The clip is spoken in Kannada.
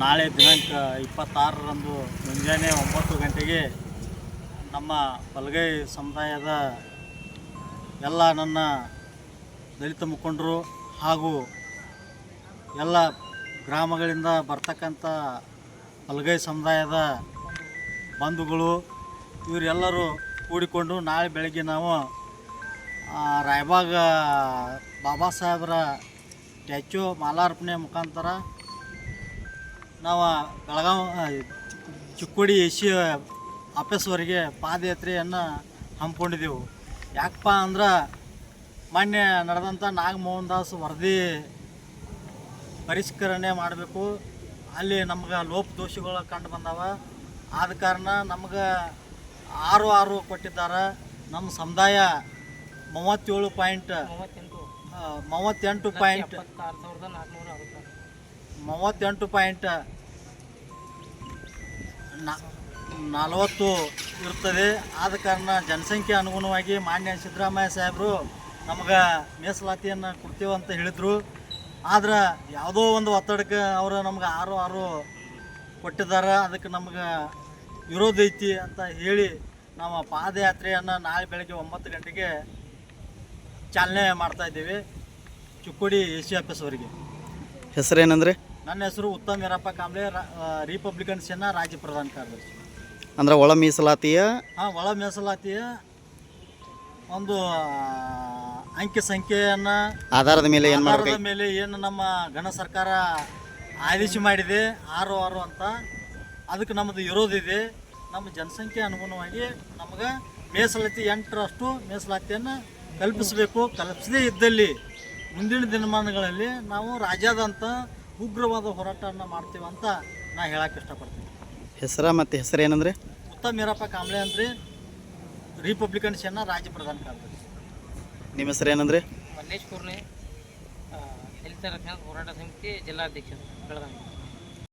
ನಾಳೆ ದಿನಾಂಕ ಇಪ್ಪತ್ತಾರರಂದು ಮುಂಜಾನೆ ಒಂಬತ್ತು ಗಂಟೆಗೆ ನಮ್ಮ ಬಲಗೈ ಸಮುದಾಯದ ಎಲ್ಲ ನನ್ನ ದಲಿತ ಮುಖಂಡರು ಹಾಗೂ ಎಲ್ಲ ಗ್ರಾಮಗಳಿಂದ ಬರ್ತಕ್ಕಂಥ ಬಲಗೈ ಸಮುದಾಯದ ಬಂಧುಗಳು, ಇವರೆಲ್ಲರೂ ಕೂಡಿಕೊಂಡು ನಾಳೆ ಬೆಳಗ್ಗೆ ನಾವು ರಾಯಬಾಗ ಬಾಬಾ ಸಾಹೇಬರ ಸ್ಟ್ಯಾಚ್ಯೂ ಮಾಲಾರ್ಪಣೆ ಮುಖಾಂತರ ನಾವು ಬೆಳಗಾವ್ ಚಿಕ್ಕೋಡಿ ಸಿ ಆಫೀಸ್ವರೆಗೆ ಪಾದಯಾತ್ರೆಯನ್ನು ಹಮ್ಮಿಕೊಂಡಿದ್ದೆವು ಯಾಕಪ್ಪ ಅಂದ್ರೆ ಮೊನ್ನೆ ನಡೆದಂಥ ನಾಗಮೋಹನ್ ದಾಸ್ ವರದಿ ಪರಿಷ್ಕರಣೆ ಮಾಡಬೇಕು. ಅಲ್ಲಿ ನಮ್ಗೆ ಲೋಪದೋಷಗಳು ಕಂಡು ಬಂದಾವ. ಆದ ಕಾರಣ ನಮ್ಗೆ ಆರು ಆರು ಕೊಟ್ಟಿದ್ದಾರೆ. ನಮ್ಮ ಸಮುದಾಯ ಮೂವತ್ತೇಳು ಪಾಯಿಂಟ್ ಮೂವತ್ತೆಂಟು. ಮೂವತ್ತೆಂಟು ಪಾಯಿಂಟ್ ಮೂವತ್ತೆಂಟು ಪಾಯಿಂಟ್ ನಲವತ್ತು ಇರ್ತದೆ. ಆದ ಕಾರಣ ಜನಸಂಖ್ಯೆ ಅನುಗುಣವಾಗಿ ಮಾನ್ಯ ಸಿದ್ದರಾಮಯ್ಯ ಸಾಹೇಬರು ನಮಗೆ ಮೀಸಲಾತಿಯನ್ನು ಅಂತ ಹೇಳಿದರು. ಆದ್ರೆ ಯಾವುದೋ ಒಂದು ಒತ್ತಡಕ್ಕೆ ಅವರು ನಮ್ಗೆ ಆರು ಆರು ಕೊಟ್ಟಿದ್ದಾರೆ ಅದಕ್ಕೆ ನಮ್ಗೆ ವಿರೋಧ ಐತಿ ಅಂತ ಹೇಳಿ ನಮ್ಮ ಪಾದಯಾತ್ರೆಯನ್ನು ನಾಳೆ ಬೆಳಗ್ಗೆ ಒಂಬತ್ತು ಗಂಟೆಗೆ ಚಾಲನೆ ಮಾಡ್ತಾ ಇದ್ದೀವಿ. ಚಿಕ್ಕೋಡಿ ಎ ಸಿ ಆಫೀಸ್ವರೆಗೆ ಹೆಸರೇನಂದ್ರೆ? ನನ್ನ ಹೆಸರು ಉತ್ತಮ್ ವೀರಪ್ಪ ಕಾಂಬ್ಳೆ ರಿಪಬ್ಲಿಕನ್ ಸೇನಾ ರಾಜ್ಯ ಪ್ರಧಾನ ಕಾರ್ಯದರ್ಶಿ. ಅಂದ್ರೆ ಒಳ ಮೀಸಲಾತಿಯ? ಹಾಂ ಒಳ ಮೀಸಲಾತಿಯ ಒಂದು ಅಂಕಿ ಸಂಖ್ಯೆಯನ್ನು ಆಧಾರದ ಮೇಲೆ ಏನು ಆಧಾರದ ಮಾಡ್ಬೇಕು? ಮೇಲೆ ಏನು ನಮ್ಮ ಗಣ ಸರ್ಕಾರ ಆದೇಶ ಮಾಡಿದೆ ಆರು ಆರು ಅಂತ. ಅದಕ್ಕೆ ನಮ್ಮದು ಇದೆ. ನಮ್ಮ ಜನಸಂಖ್ಯೆ ಅನುಗುಣವಾಗಿ ನಮಗೆ ಮೀಸಲಾತಿ ಎಂಟರಷ್ಟು ಮೀಸಲಾತಿಯನ್ನು ಕಲ್ಪಿಸಬೇಕು. ಕಲ್ಪಿಸದೇ ಇದ್ದಲ್ಲಿ ಮುಂದಿನ ದಿನಮಾನಗಳಲ್ಲಿ ನಾವು ರಾಜ್ಯಾದ್ಯಂತ ಉಗ್ರವಾದ ಹೋರಾಟವನ್ನು ಮಾಡ್ತೀವಿ ಅಂತ ನಾ ಹೇಳಕ್ಕೆ ಇಷ್ಟಪಡ್ತೀನಿ. ಹೆಸರ ಮತ್ತು ಹೆಸರೇನಂದ್ರೆ ಉತ್ತಮ ವೀರಪ್ಪ ಕಾಂಬ್ಳೆ ಅಂದ್ರೆ ರಿಪಬ್ಲಿಕನ್ ಸೇನಾ ರಾಜ್ಯ ಪ್ರಧಾನ ಕಾರ್ಯದರ್ಶಿ. ನಿಮ್ಮ ಹೆಸರು ಏನಂದ್ರೆ? ಮಲ್ಲೇಶ್ ಕೂರ್ನೆ ದಲಿತ ರಕ್ಷಣಾ ಹೋರಾಟ ಸಮಿತಿ ಜಿಲ್ಲಾಧ್ಯಕ್ಷ ಬೆಳಗಾವಿ.